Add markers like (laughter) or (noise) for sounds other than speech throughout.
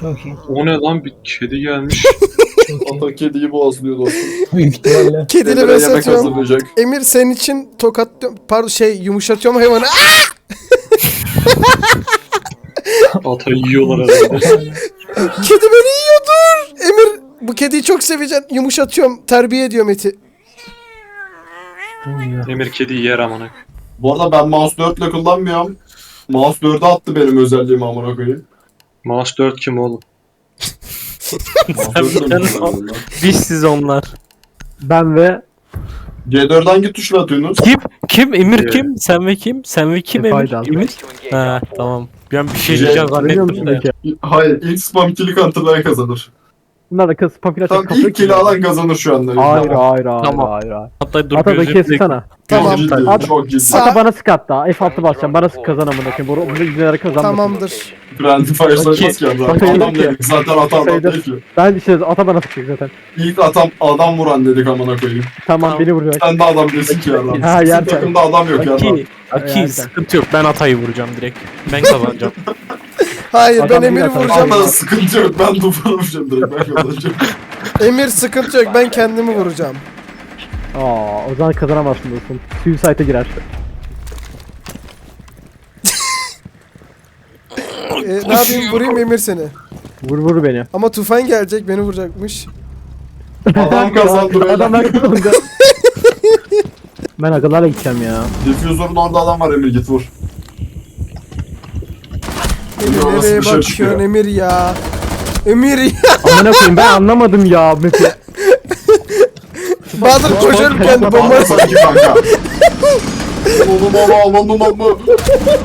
Çok iyi. O ne lan bir kedi gelmiş. (laughs) Ata kediyi boğazlıyor dostum. Büyük ihtimalle. (laughs) Kedini Emre yemek hazırlayacak. Emir senin için tokatlıyorum. Pardon şey yumuşatıyorum hayvanı. (laughs) Aa! Ata yiyorlar herhalde. Kedi beni yiyor dur. Emir bu kediyi çok seveceksin. Yumuşatıyorum. Terbiye ediyorum eti. Emir kedi yer amına. Bu arada ben mouse 4 ile kullanmıyorum. Mouse 4'e attı benim özelliğimi amına koyayım. Mouse 4 kim oğlum? (laughs) Mouse 4'ü de mi kullanıyorum lan? Dişsiz onlar. Ben ve C4 hangi tuşla atıyorsunuz? Kim? Kim? Emir Ee, kim? Sen ve kim? Sen ve kim Efe Emir? Aydal. Emir? Ha tamam. Ben bir şey Şey, diyeceğim zannettim de. Hayır ilk spam kill'i hatırlayan kazanır. Bunlar da kız papila Tam ilk kill'i alan kazanır şu anda. Hayır hayır hayır Tamam. hayır hayır. Hatta dur Ata da gözlükle- kessene. Tamam. Çok ciddi, At- çok ciddi. Sağ- Ata bana sık hatta. F6 basacağım. Bana sık kazan amına koyayım. Bunu bunu izleyerek kazanmasın. Tamamdır. Friendly fire sayılmaz ki adam. Bakayım Adam ki. dedik zaten ata adam değil ki. Ben işte ata bana sıkacak zaten. İlk atam adam vuran dedik amına koyayım. Tamam, Tamam. beni vuracak. Sen de adam desin ki adam. Ha, Sizin yerken. takımda adam yok ya. Aki, sıkıntı yok. Ben Atay'ı vuracağım direkt. Ben kazanacağım. (laughs) Hayır ben Adam Emir'i bir atar. vuracağım. Ata sıkıntı yok ben tufan vuracağım direkt (laughs) ben. Emir sıkıntı yok ben kendimi vuracağım. Aa, o zaman kazanamazsın dostum. Suicide'e girer. Ee, (laughs) ne yapayım vurayım Emir seni. Vur vur beni. Ama Tufan gelecek beni vuracakmış. (laughs) Adam kazandı beyler. Adamlar kazandı. ben akıllarla gideceğim ya. Diffuser'ın orada adam var Emir git vur. Emir Orası nereye dışarı bakıyorsun çıkıyor. Emir ya. Emir ya. Amına koyayım ben anlamadım ya. Mete. (laughs) Bahadır koşarım kendi Bomba bomba. sanki kanka. Oğlum ama amanın amı.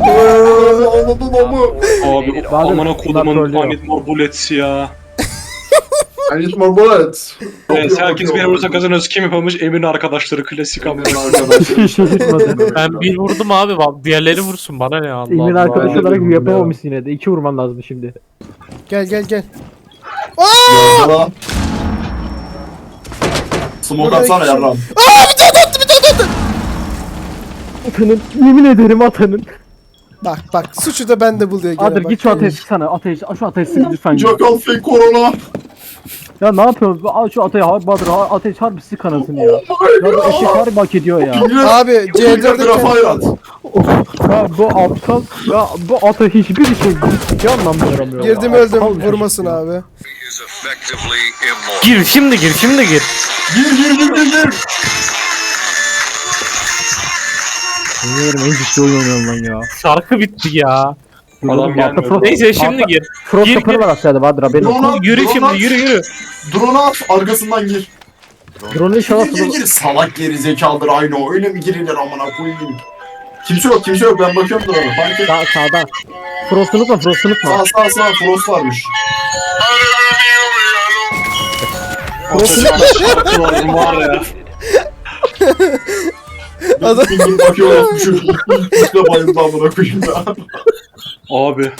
Amanın amı. Abi Bahadır, amına bunlar kodumun trollüyor. Hamid Morbuletsi ya. (laughs) I need more bullets. Evet, herkes beni vurursa kazanıyoruz. Kim yapamış? Emir'in arkadaşları klasik şey çıkmadı. Ben bir vurdum abi. bak Diğerleri vursun. Bana ne Allah Allah. arkadaş Allah. olarak yapamamışsın yine de. İki vurman lazım şimdi. Gel gel gel. Yarra. Smoke atsana yarram. Atanın, yemin ederim atanın. Bak bak suçu da ben de buluyor gene. Adır bak. git şu ateş sıksana. Ateş, şu ateş sık lütfen. Jackal fake corona. Ya ne yapıyorsun? Al şu ateş, har- Bahadır ha- ateş harbi sık anasını ya. Ya bu eşek harbi hak ediyor ya. Abi C4'de Grafire at. Ya bu aptal, ya bu ata hiçbir şey hiçbir anlam veremiyor. ya. girdim öldüm Aptal bir vurmasın abi. is effectively immortal. Gir şimdi gir şimdi gir. Gir gir gir gir gir. Bilmiyorum en ciddi oyun oynuyorum ben ya. Şarkı bitti ya. Adam gelmedi. Frost- Neyse şimdi gir. Frost Gir, gir. var aşağıda Bahadır haberin olsun. Drone at, Yürü drone şimdi yürü yürü. Drone at arkasından gir. Drone'u inşallah Gir gir gir. Salak geri zekalıdır aynı o. Öyle mi girilir amına koyayım. Kimse yok kimse yok ben bakıyorum drone'a. Fark et. Sağ, sağda. Frost'u unutma, Frost'u unutma. Sağ sağ sağ Frost varmış. Şarkılarım (laughs) var ya. Adam- Dur bakıyorum şu üstte bayıldı amına koyayım ya. Abi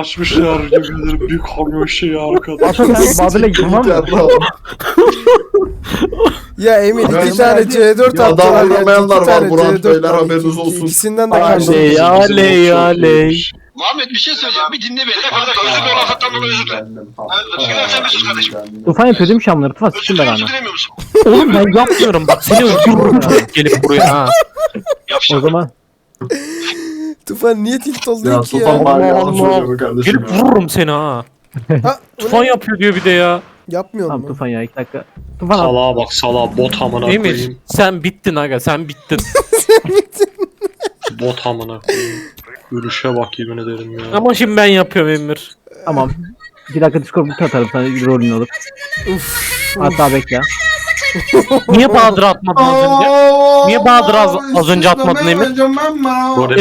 açmışlar yeminlerim büyük kamyon şeyi arkada. Ata sen (laughs) Bahadir'le git tamam (laughs) mı? Ya Emir iki Ben- tane C4 Ya attılar ya. oynamayanlar iki tane var Burak C4 beyler, haberiniz olsun. İkisinden de Aley, karşı. aley, aley. Muhammed bir şey söyleyeceğim. Bir dinle beni. Pardon özür dilerim. Hakikaten dolayı özür dilerim. Güvensen bir sus kardeşim. Tufan yapıyor değil mi Şamları? Tufan Özür dilerim. dilemiyor musun? Oğlum ben yapmıyorum bak seni (laughs) öldürürüm gelip buraya ha. O Yapacağım. zaman Tufan niye tilt oldu Ya ki Tufan ya? bari Allah yanlış Allah. söylüyor bu kardeşim Gelip ya. vururum seni ha. Ha, Tufan yapıyor diyor bir de ya. Yapmıyor tamam mu? Tufan ya iki dakika. Tufan al. Salağa bak salağa bot amına Emir koyayım. sen bittin aga sen bittin. (laughs) Bot amına koyayım. Yürüyüşe bak yemin ederim ya. Ama şimdi ben yapıyorum Emir. Tamam. İki dakika Discord atarım sana rolünü alıp. Hatta bekle. (laughs) Niye Bahadır atmadın az önce? Niye Bahadır az, az önce atmadın Emir?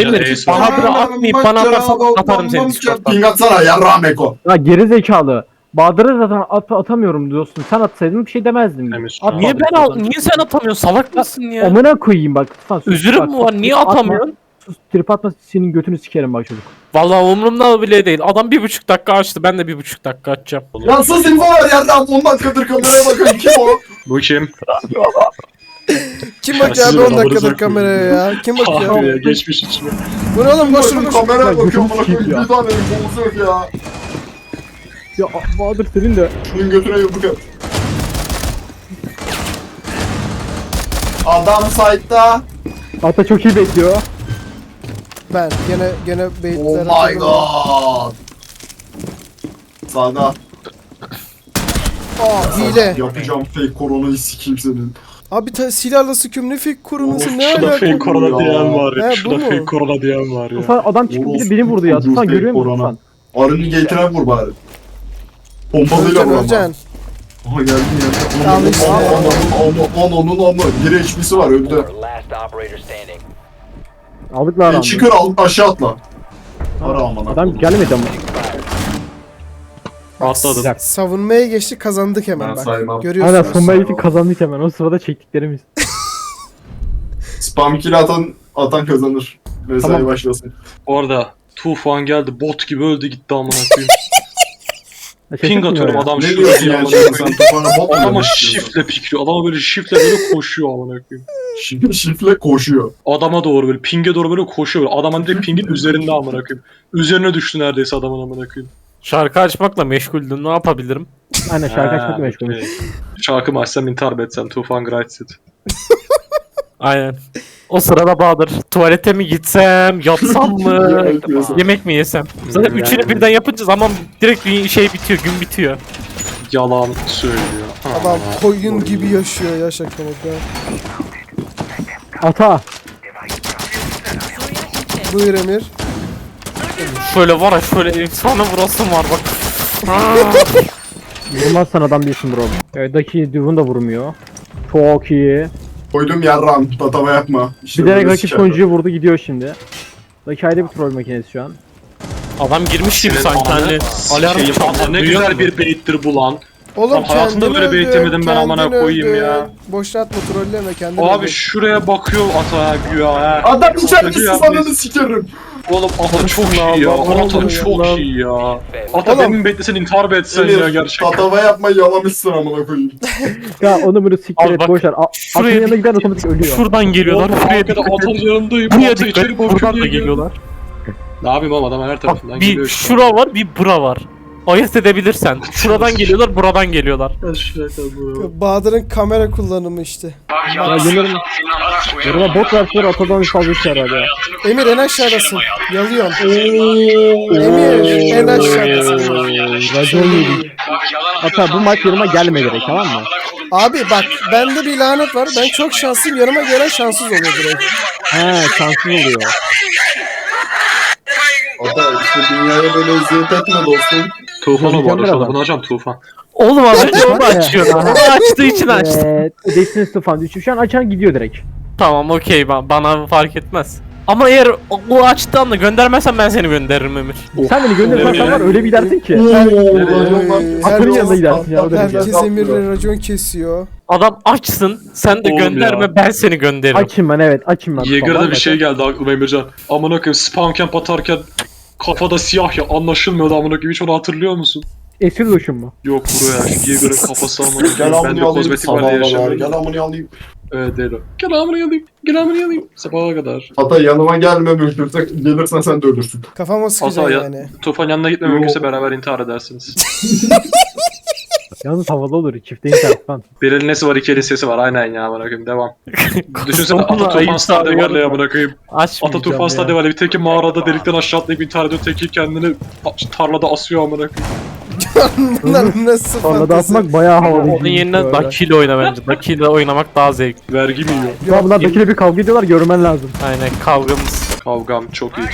Emir. Bahadır'ı atmayıp bana atarsan atarım seni Discord'dan. Ping atsana yarrağım Eko. Ya geri zekalı. Bahadır'ı zaten at, atamıyorum diyorsun. Sen atsaydın bir şey demezdim. Emir. At Niye ben al, niye sen atamıyorsun? Salak mısın ya? Amına koyayım bak. Tufan, sus. Üzürüm Bak, mü var? Niye atma, atamıyorsun? Sus trip atma senin götünü sikerim bak çocuk. Vallahi umurumda bile değil. Adam bir buçuk dakika açtı. Ben de bir buçuk dakika açacağım. Ya sus info var yarrağım 10 dakikadır kameraya (laughs) bakın kim o? Bu kim? Kim bakıyor abi siz 10 arabanıza dakikadır kameraya ya? Kim bakıyor? Abi ya geçmiş içime. Bu ne oğlum koşun koşun. Kameraya Ya, bakıyorum koyayım. Bir tane boğuzu yok ya. Ya Bahadır senin de. Şunun götüne yumruk at. Adam site'da. Ata çok iyi bekliyor. Ben gene gene Oh beyitler my god. Sağda. Aa hile. Yapacağım fake koronayı sikeyim senin. Abi ta silahla sıkıyorum ne fake koruması ne Şurada alaka? fake korona diyen var ya. He, bu Şurada mu? fake korona diyen var ya. Tufan adam çıktı bir de beni vurdu ya. Tufan görüyor musun Korona. Tufan? Arının gate'ine vur bari. Pompalıyla Öleceksin vur ama. öleceksin. Aha geldi ya. Al işte. Ananın amı. amı. Biri HP'si var öldü. Last operator standing. Aldık lan adamı. çıkar al, aşağı atla. Ara amına. Adam gelmedi ama. Atladım. Güzel. Savunmaya geçti kazandık hemen Ben bak. saymam. Görüyorsunuz. Aynen sonuna gittik kazandık hemen. O sırada çektiklerimiz. (laughs) Spam kill atan, atan kazanır. Mesai Tamam. başlasın. Orada Tufan geldi bot gibi öldü gitti amına koyayım. (laughs) Ya Ping atıyorum ya. adam Ne şurada diyorsun diye ya amına şimdi koyayım. sen tufana bot mu Adama demek istiyorsun? shiftle pikliyor. Adama böyle shiftle böyle koşuyor amına koyayım. Şif- Şifle koşuyor. Adama doğru böyle pinge doğru böyle koşuyor. Böyle. Adamın direkt pingin (laughs) üzerinde amına koyayım. Üzerine düştü neredeyse adamın amına koyayım. Şarkı açmakla meşguldüm. Ne yapabilirim? Aynen şarkı açmakla meşgul. Şarkı mı açsam intihar mı etsem Tufan Greitsit. Aynen. O sırada Bahadır. Tuvalete mi gitsem, yatsam mı, (laughs) Yemek mi yesem? Zaten Yani- üçünü birden yapınca zaman direkt bir şey bitiyor, gün bitiyor. Yalan söylüyor. Adam koyun gibi yaşıyor ya şaka maka. Ata. Buyur Emir. Şöyle var ya şöyle efsane vurasım var bak. Vurmazsan adam değilsin bro. Evet Daki Duvun da vurmuyor. Çok iyi. Koydum yarram. Tatava yapma. İşte Bir de böyle rakip oyuncuyu vurdu gidiyor şimdi. Daki ayrı bir troll makinesi şu an. Adam girmiş gibi sanki hani alarm çaldı. ana Ne güzel bir beyittir bu lan. Oğlum Lan hayatımda böyle öldün, beyitlemedim ben amına kendin koyayım öldün. ya. Boşuna atma trolleme kendin Abi şuraya bakıyor ata güya ha. Adam içeride Güya siz ananı sikerim. Oğlum ata çok iyi ya. Allah Ata çok iyi ya. Ata Oğlum. benim beklesen intihar mı etsen ya gerçekten. tatava yapma yalamışsın amına koyayım. (laughs) Ya onu bunu siktir Al et bak, boşver. A- Atın şuraya yanına gider otomatik ölüyor. Şuradan geliyorlar. Oğlum Şuraya arkada dikkat atanın yanındayım. Buraya Ata dikkat içeri bakıyor Buradan da geliyorlar. Ne yapayım oğlum adam her tarafından bir geliyor işte. şura var bir bura var. Ayırt edebilirsen. Şuradan geliyorlar buradan geliyorlar. Bahadır'ın kamera kullanımı işte. Ya koyarım. Yanıma bot verseler atadan yarar ya. Emir en aşağıdasın. Yalıyorsun. Emir en aşağıdasın. Racon yedik. Hatta bu maç yanıma gelme gerek tamam mı? Abi bak bende bir lanet var. Ben çok şanslıyım. Yanıma gelen şanssız oluyor direkt. He şanssız oluyor. Ata işte dünyaya böyle eziyet etme dostum. Tufan o bu arada adam. bunu açacağım Tufan. Oğlum adam Açıyor onu açıyor. Onu açtığı için açtı. Eee Destiny Stefan 3 şu an açan gidiyor direkt. Tamam okey ben, bana fark etmez. Ama eğer o, o açtığı göndermezsen ben seni gönderirim Emir. Sen beni gönderirsen var öyle bir dersin ki. Atının yanına gidersin ya. o derece. Herkes Emir'le racon kesiyor. Adam açsın sen de Oğlum gönderme ya. ben seni gönderirim. Açayım ben evet açayım ben. Yeager'da bir şey geldi aklıma Emircan. Amına koyayım spam camp atarken kafada siyah ya anlaşılmıyordu amına koyayım hiç onu hatırlıyor musun? Eski duşum mu? Yok buraya şu Yeager'ın kafası amına Gel koyayım. amını Bende alayım kozmetik var diye sabaha kadar. Gel amını alayım. Evet değil o. Gel amına alayım. Gel amına alayım. Sabaha kadar. Ata yanıma gelme mümkünse gelirsen sen de ölürsün. Kafama sıkacaksın Ata ya- yani. Tufan yanına gitme mümkünse beraber intihar edersiniz. (laughs) Yalnız havalı olur çifte internet falan. (laughs) Bir elin nesi var iki elin sesi var aynen ya amına koyayım devam. (laughs) Düşünsene Ata Sonra Tufan ayıp stadı var ya çağırıyorum. amına koyayım. Ata Açmayacağım Tufan ya. stadı var ya bir teki mağarada delikten aşağı atlayıp intihar ediyor teki kendini tarlada asıyor amına koyayım. (laughs) Bunlar nasıl Sonra da fantezi? atmak bayağı havalı. Onun yerine Ducky ile oyna bence. Ducky ile oynamak daha zevkli. Vergi mi yiyor? Ya bunlar Daki'yle bir kavga ediyorlar görmen lazım. Aynen kavgamız. Kavgam çok iyi.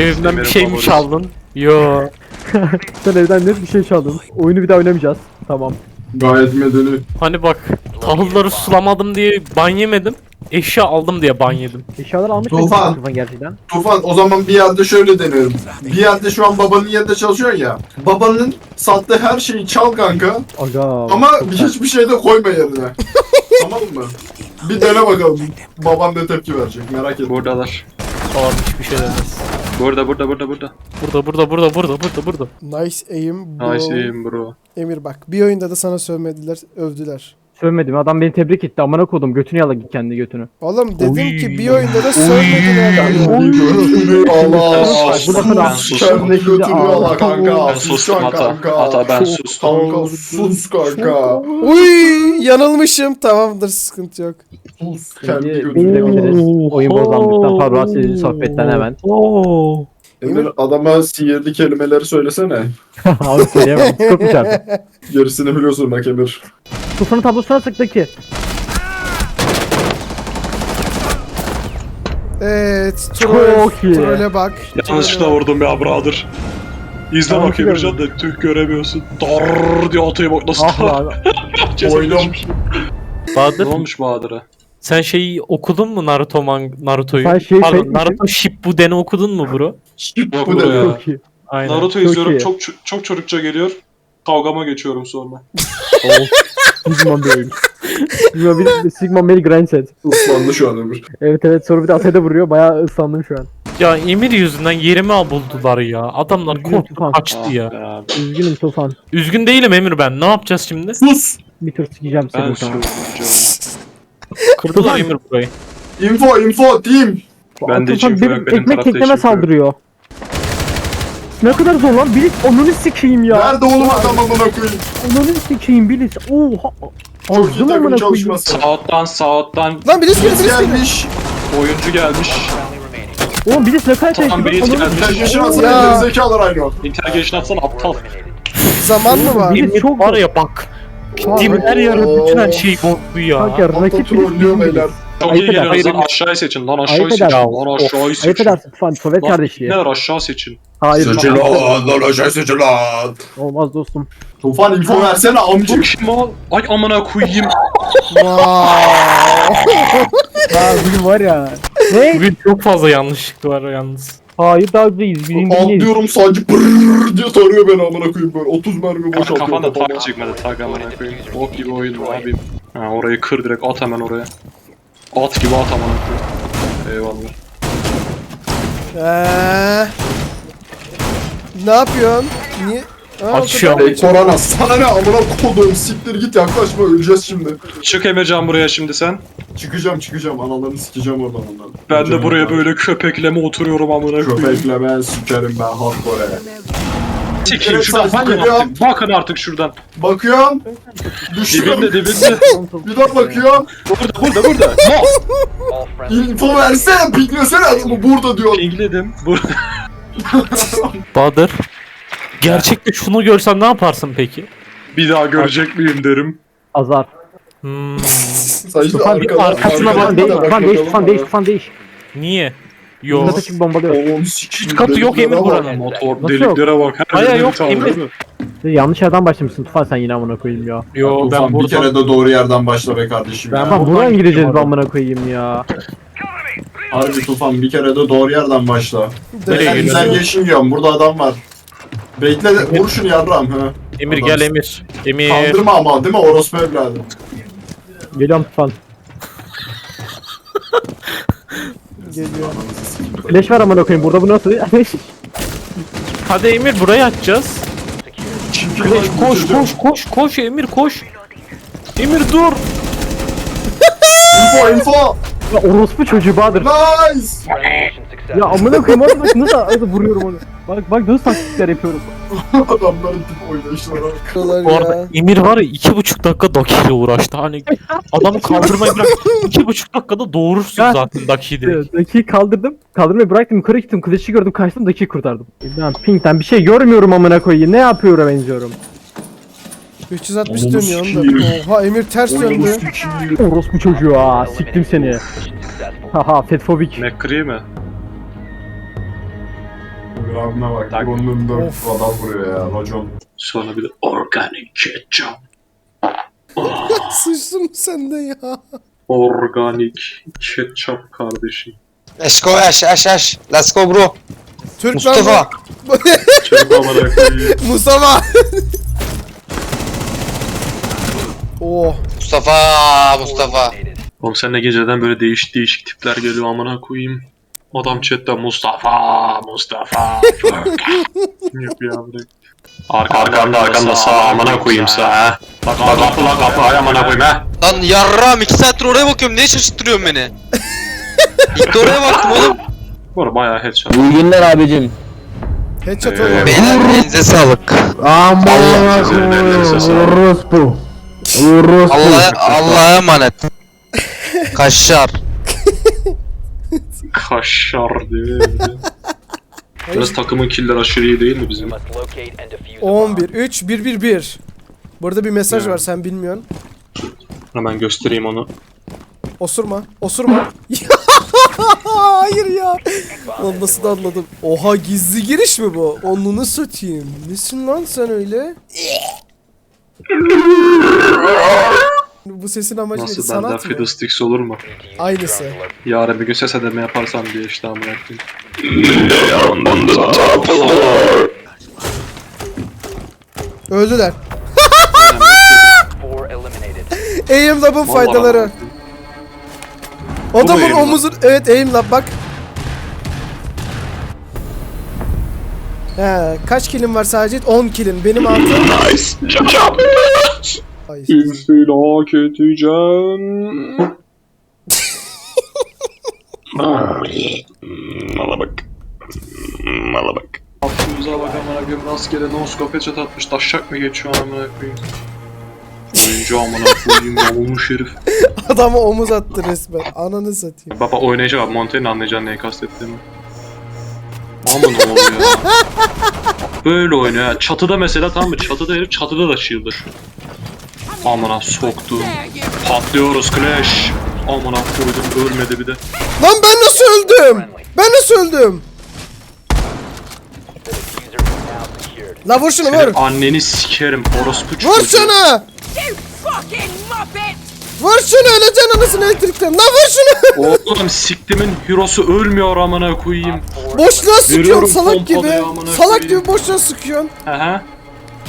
Evimden bir Benim şey mi favorim. çaldın? Yo. Sen evden net bir şey çaldın. Oyunu bir daha oynamayacağız. Tamam. Gayet medeni. Hani bak tahılları sulamadım diye ban yemedim. Eşya aldım diye ban yedim. Eşyalar almış Tufan. mıydın Tufan gerçekten? Tufan o zaman bir yerde şöyle deniyorum. Bir yerde şu an babanın yerinde çalışıyorsun ya. Babanın sattığı her şeyi çal kanka. Aga. Ama hiçbir şey de koyma yerine. (laughs) tamam mı? Bir dene bakalım. Baban ne tepki verecek merak etme. Buradalar. Tamam hiçbir şey demez. Burada burada burada burada. Burada burada burada burada burada burada. Nice aim bro. Nice aim bro. Emir bak bir oyunda da sana sövmediler, övdüler. Sövmedim. Adam beni tebrik etti. Amına kodum. Götünü yala git kendi götünü. Oğlum dedim Oy. ki bir oyunda da sövmedin adamı. Götünü Allah. Sustum. Kendi götünü ala kanka. Ben Sus sustum lan hata. kanka. Hata ben sustum. Kanka sus kanka. Uy yanılmışım. Tamamdır sıkıntı yok. Sus kendi Kendi götünü. Oyun bozanlıktan falan rahatsız edici sohbetten hemen. Oo. Emir adama sihirli kelimeleri söylesene. Abi söyleyemem. Çok güzel. Gerisini biliyorsun bak Emir. Tufanın tablosuna sıktaki. Evet. Troll, Çok iyi. Troll'e bak. Yanlışlıkla vurdum ya brother. İzle Tamam, bakayım biliyorum. Bircan da tüh göremiyorsun. Dar diye atıyor bak nasıl Ah lan. (laughs) Cezalı. Oydum. Bahadır Ne olmuş Bahadır'a? sen şeyi okudun mu Naruto man Naruto'yu? Sen şey- Pardon şey- Naruto Shippuden'i okudun mu bro? Yok Bu bro ya. Çok iyi. Aynen. Naruto Çok izliyorum iyi. çok çok çocukça geliyor. Kavgama geçiyorum sonra. (laughs) Sigma Bale. Sigma Bale, Sigma Bale Grindset. Islandı şu an Emir. Evet evet sonra bir de Atay'da vuruyor. Bayağı ıslandım şu an. Ya Emir yüzünden yerimi buldular ya. Adamlar Üzgün korktu Tufan. kaçtı Ah ya. abi. Üzgünüm Tufan. Üzgün değilim Emir ben. Ne yapacağız şimdi? Sus. Bir tur sikeceğim Ben seni sana. söyleyeceğim. Kırdılar Emir burayı. Info info team. Ben de Tufan benim benim ekmek tarafta tekleme için saldırıyor. Ne kadar zor lan Bilis onunu sikeyim ya. Nerede oğlum adam amına koyayım? Onunu sikeyim Bilis. Oha. Çok iyi Azdım takım amına koyayım. çalışması. Sağıttan sağıttan Lan birisi Biz birisi birisi. gelmiş. oyuncu gelmiş. Oğlum Bilis ne kadar Tamam, Onunu- gelmiş. Intergestion Ya. atsana gerizekalılar aynı. Interrogation atsana aptal. Zaman mı var? Emir çok var ya bak. Gittiğim her yere bütün her şeyi bozdu ya. Kanka rakip trollüyor bizim beyler. Bilis. Çok Ayıp iyi eder. geliyorsunuz lan Hayır, aşağıyı seçin lan aşağıyı Ayıp seçin. eder. Lan aşağıyı Ayıp seçin. edersin Tufan Sovyet Lan kardeşliği. ne var aşağı seçin. Hayır Seçil lan. lan lan aşağı seçil lan. Olmaz dostum. Tufan info versene amcık. Kim o? Ay amına koyayım. Ha (laughs) bugün var ya. Ne? Bugün çok fazla yanlışlık var yalnız. Hayır daha değiliz. Bizim dinleyiz. Atlıyorum sadece brrrr diye tarıyor beni amına koyayım böyle. 30 mermi boşaltıyor kafanda kafama. tak çıkmadı tak amına koyayım. Bok gibi oyun bu abi. Ha orayı kır direkt at hemen oraya. At gibi at amına koyayım. Eyvallah. Eee. Ne yapıyorsun? Niye? Ha, Açıyorum. Ey Korana sana ne amına kodum siktir git yaklaşma öleceğiz şimdi. Çık Emircan buraya şimdi sen. Çıkacağım çıkacağım analarını sikeceğim oradan ondan. Ben de buraya böyle köpekleme oturuyorum amına koyayım. Köpekle ben sikerim ben hardcore. Sikeyim şuradan sen bakın geliyorum. artık. Bakın artık şuradan. Bakıyorum. Dibinde dibinde. (laughs) Bir daha bakıyorum. burada burada burada. No. Info versene piklesene adamı burada diyor. Pingledim. Burada. (laughs) Bahadır. Gerçekte şunu görsen ne yaparsın peki? Bir daha görecek miyim derim. Azar. Hmm, işte Tufan arkadan- arkasına bak değiş. bak Tufan değiş. Tufan değiş. Tufan değiş. niye? Yo. Yo. çık bombalıyor. Oğlum katı yok Emir buranın. Motor Nasıl deliklere bak. Her Aya yok, bir Emir. Yanlış yerden başlamışsın Tufan sen yine amına koyayım ya. Yo Tufan ben bir kere buradan... de doğru yerden başla be kardeşim Ben ya. Buradan buradan gireceğiz amına koyayım ya. Harbi Tufan bir kere de doğru yerden başla. Gidiyorsun? sen geçin diyorum burada adam var. Bekle de vur şunu yarram. Emir Adam- gel Emir. Emir. Kaldırma ama değil mi orospu evladım. Geliyorum Tufan. Geliyor. Flash var amına koyayım. Burada bu nasıl? (laughs) Hadi Emir burayı açacağız. Çünkü Koş koş koş koş Emir koş. Emir dur. Info info. Ya orospu çocuğu Bahadır. Nice. Ya amına koyayım hadi bak nasıl nasıl vuruyorum onu. Bak bak nasıl taktikler yapıyorum. Adamların tip. Diyorlar Bu arada. Emir var ya iki buçuk dakika Daki ile uğraştı. Hani adamı kaldırmayı bırak. iki buçuk dakikada doğurursun Ya. zaten Daki'yi direkt. Dakiyi kaldırdım. Kaldırmayı bıraktım yukarı gittim. Kılıçı gördüm kaçtım dakiyi kurtardım. Ben pingten bir şey görmüyorum amına koyayım. Ne yapıyorum benziyorum. 360 Oğlum dönüyor sikeyim. onda. Oha Emir ters döndü. Orospu çocuğu ha. Siktim seni. Haha fetfobik. McCree mi? Grabına bak. Tak. Bunun önünde Of. adam vuruyor ya. Racon. Sonra bir de organik ketchup. Sıçtın (laughs) sen de ya. Organik ketchup kardeşim. Let's go Ash Ash Ash. Let's go bro. Türk Mustafa. Çabuk amına koyayım. bu. (laughs) Mustafa. Oh. Mustafa Mustafa. Oğlum sen de geceden böyle değişik değişik tipler geliyor amına koyayım. Adam chatte Mustafa, Mustafa. Yapıyor abi. Arkanda arkanda sağ amına koyayım sağ ha. Bak kapı la kapı ay amına koyayım ha. Lan yarram 2 saattir oraya bakıyorum. Niye şaşırttırıyorsun beni? (laughs) İlk de oraya baktım oğlum. Bu arada bayağı headshot. İyi günler abicim. Headshot Ee, oldu. Beyler elinize sağlık. Allah sizlerin elinize sağlık. Orospu. Orospu. Allah'a Allah'a emanet. (laughs) Kaşar. Kaşar diye. (laughs) Biraz takımın killer aşırı iyi değil mi bizim? 11 3 1 1 1. Burada bir mesaj var sen bilmiyorsun. Hemen göstereyim onu. Osurma. Osurma. (laughs) Hayır ya. Lan nasıl da anladım. Oha gizli giriş mi bu? Onunu satayım. Nesin lan sen öyle? (laughs) bu sesin amacı neydi? Nasıl benden Sanat mı? Fiddlesticks olur mu? Aynısı. Yarın bir gün ses ödeme yaparsam diye işte amına koyayım. (laughs) Öldüler. (laughs) Aim Lab'ın faydaları. Adamın Aim Lab? omuzu... Evet Aim Lab bak. He, kaç kilim var sadece? 10 kilim. Benim altım... Nice job. Ay, İnfilak edeceğim. Mala bak. Mala bak. Aklımıza bak amına koyayım rastgele noskop headshot atmış taşak mı geçiyor amına koyayım. Oyuncu amına koyayım yamulmuş herif. Adama omuz attı resmen. Ananı satayım. Baba oynayacak abi Montaigne'in anlayacağını neyi kastettiğimi. Ama ne oluyor ya? Böyle oynuyor ya. Çatıda mesela tamam mı? Çatıda herif çatıda da shield'ı. Amına soktu. Patlıyoruz Clash. Amına koydum ölmedi bir de. Lan ben nasıl öldüm? Ben nasıl öldüm? La vur şunu vur. Senin anneni sikerim orospu çocuğu. Vur şunu. Vur şunu öleceksin anasını elektrikten. La vur şunu. (laughs) Oğlum siktimin hero'su ölmüyor amına koyayım. Boşluğa sıkıyorsun Veriyorum salak gibi. amına Salak koyayım. gibi boşluğa sıkıyorsun. Aha.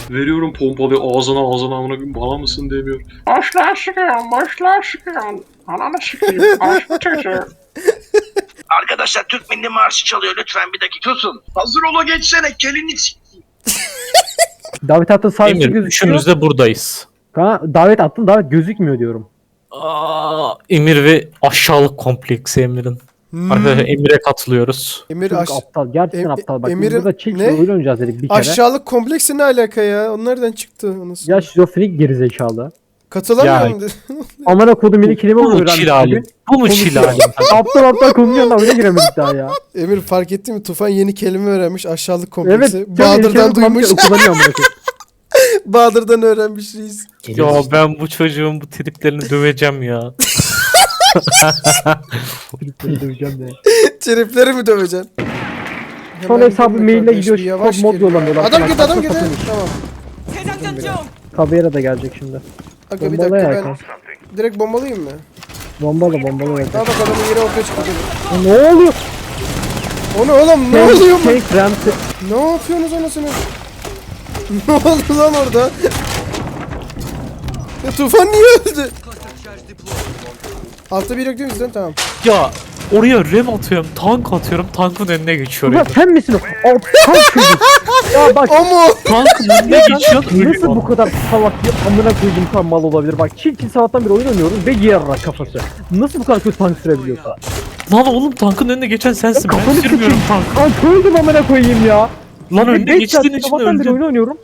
Veriyorum pompalıyı ağzına ağzına amına koyayım bana mısın demiyor. Başla sıkıyorum başla sıkıyorum. Ananı sıkayım başla (laughs) çocuğu. Arkadaşlar Türk Milli Marşı çalıyor lütfen bir dakika. Susun. Hazır ola geçsene kelini s- Davet attın sadece Emir gözüküyor. üçümüz de buradayız. Ha, davet attım davet gözükmüyor diyorum. Aa, Emir ve aşağılık kompleksi Emir'in. Hmm. Arkadaşlar Emir'e katılıyoruz. Emir Çok aş- aptal gerçekten Em- aptal. Bak Emir'in- burada çift ne? oyun oynayacağız dedik bir kere. aşağılık kompleksi ne alaka ya? O nereden çıktı? Anasını? Ya şizofrenik gerizekalı. Katılamıyorum. dedi. (laughs) Amına kodum yeni kelime gibi. halim? Bu mu çil halim? (laughs) aptal aptal konunun yanına oyuna giremedik daha ya. Emir fark etti mi? Tufan yeni kelime öğrenmiş. Aşağılık Evet. kompleksi. kelime Bahadır'dan duymuş. kullanıyor, amına koyayım. (laughs) Bahadır'dan öğrenmiş reis. ya ben bu çocuğun bu triplerini döveceğim ya. (laughs) Seni döveceğim de. Tripleri mi döveceksin? Son Hemen hesabı maille kardeş, gidiyor. bir yavaş Kod mod yollamıyorlar. Adam girdi adam girdi. Tamam. Kabera da gelecek şimdi. Aga bir Bombala dakika ya ben direkt bombalayayım mı? Bombalı bombalı gelecek. Daha bak adamın yeri ortaya çıktı. Ne oluyor? O ne oğlum ne Tank- oluyor mu? Ramsey. Ne yapıyorsunuz anasını? (laughs) ne oldu lan orada? Ya Tufan niye öldü? Altta bir yok değil mi sizden? Tamam. Ya oraya rem atıyorum, tank atıyorum, tankın önüne geçiyor. Ulan sen misin o? Aptal çocuk. (laughs) Ya bak O mu? Tankın önüne geçiyor, Nasıl ölüyor. bu kadar salak ya amına koyduğum tam mal olabilir bak çift çift sabahtan beri oyun oynuyorum ve yarra kafası. Nasıl bu kadar kötü tank sürebiliyorsa? Lan oğlum tankın önüne geçen sensin. Ben Kafanı sürmüyorum sıkayım. tank. Kanka öldüm amına koyayım ya. Lan önüne geçtiğin için sabahtan beri oyun oynuyorum.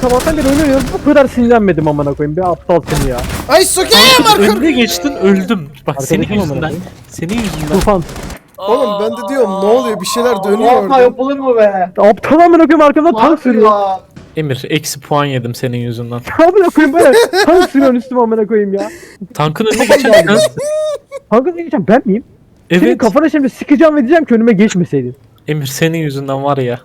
Sabahtan beri oyun oynuyorum bu kadar sinirlenmedim amına koyayım. Bir aptal seni ya. Ay sokayım Tankın arkam. önüne geçtin öldüm. Bak senin Arkadaşım amına yüzünden. koyayım. Senin yüzünden. Tufan. Oğlum ben de diyorum ne oluyor bir şeyler dönüyor orada. yapılır mı be? Aptal amına koyayım arkamdan tank sürüyor. Emir eksi puan yedim senin yüzünden. (laughs) Amına koyayım böyle tank sürüyorsun üstüme amına koyayım ya. Tankın önüne geçen sensin. Tankın ne diyeceğim ben miyim? Senin Evet. kafana şimdi sıkacağım ve diyeceğim ki önüme geçmeseydin. Emir senin yüzünden var ya.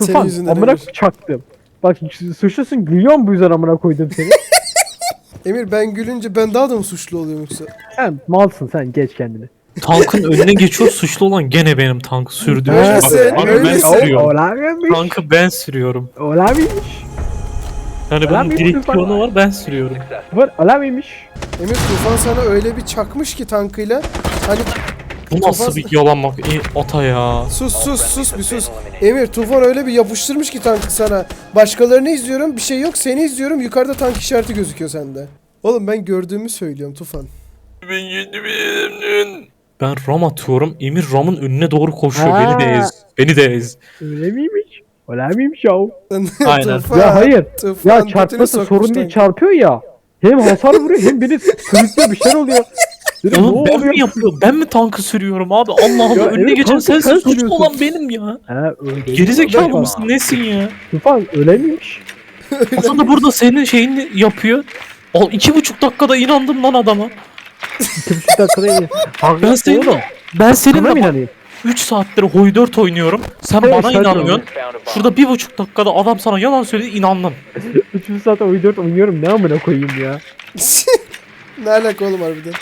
Senin Tufan yüzünden amına Emir. çaktım. Bak suçlusun gülüyorum bu yüzden amına koydum seni. (laughs) Emir ben gülünce ben daha da mı suçlu oluyorum yoksa? sen malsın sen geç kendini. Tankın önüne geçiyor suçlu olan gene benim tankı sürdüğüm için. Bak, Öylesin, tankı ben öylesin. sürüyorum. Olabilirmiş. Tankı ben sürüyorum. Olabilirmiş. Yani Ulan bunun bir direksiyonu var ben sürüyorum. Var olabilirmiş. Emir Tufan sana öyle bir çakmış ki tankıyla. Hani Bu nasıl bir yalanmak? E, ata ya. Sus sus sus bir sus. Emir Tufan öyle bir yapıştırmış ki tankı sana. Başkalarını izliyorum bir şey yok seni izliyorum yukarıda tank işareti gözüküyor sende. Oğlum ben gördüğümü söylüyorum Tufan. Ben ram atıyorum. Emir ramın önüne doğru koşuyor. Ha. Beni de ez. Beni de ez. Öyle miymiş? Öyle miymiş ya? Aynen. Tufan, Ya hayır. Tufan Ya çarpması sorun değil çarpıyor ya. Hem hasar vuruyor hem beni sürüklüyor bir şeyler oluyor. Dedim, ne ben oluyor? mi yapıyorum? Ben mi tankı sürüyorum abi? Allah Allah Ya önüne evet, geçen tankı sensin. sen Suçlu sürüyorsun. olan benim ya. Ha öyle. Gerizekalı mısın? Nesin ya? Tufan öyle miymiş? (laughs) Aslında burada senin şeyini yapıyor. O iki buçuk dakikada inandım lan adama. İki buçuk dakikada iyi. (laughs) Ben senin oğlum. ben Sana seninle mı bak inanayım? 3 saattir Hoy 4 oynuyorum. Sen Evet, bana sen de inanmıyorsun. Şurada bir buçuk dakikada adam sana yalan söyledi inandım. (laughs) Üçüncü saat oyun oynuyorum ne amına koyayım ya. ne alaka oğlum harbiden.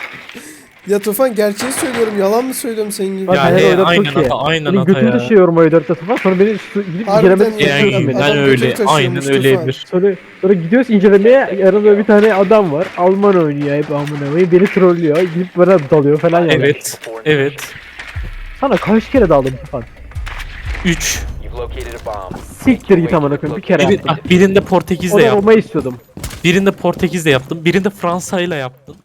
Ya Tufan gerçeği söylüyorum yalan mı söylüyorum senin gibi? Bak, Ya her he, oyunda aynen çok iyi. ata aynen Benim ata götümü ya. taşıyorum oyun dörtte Tufan sonra beni şu- gidip incelemeye ya. Yani, beni. Adam ben götünü öyle. taşıyormuş Aynen Tufan. öyle Emir. Sonra, sonra gidiyoruz incelemeye yanında bir tane adam var. Alman oynuyor hep amına koyayım. Beni trollüyor. Gidip bana dalıyor falan yani. Evet. Evet. Sana kaç kere daldım Tufan? 3. Siktir git amına koyayım bir kere Bir, yaptım. ah, birinde Portekiz'le O da yaptım. Roma istiyordum. Birinde Portekiz'le yaptım. Birinde Fransa'yla yaptım.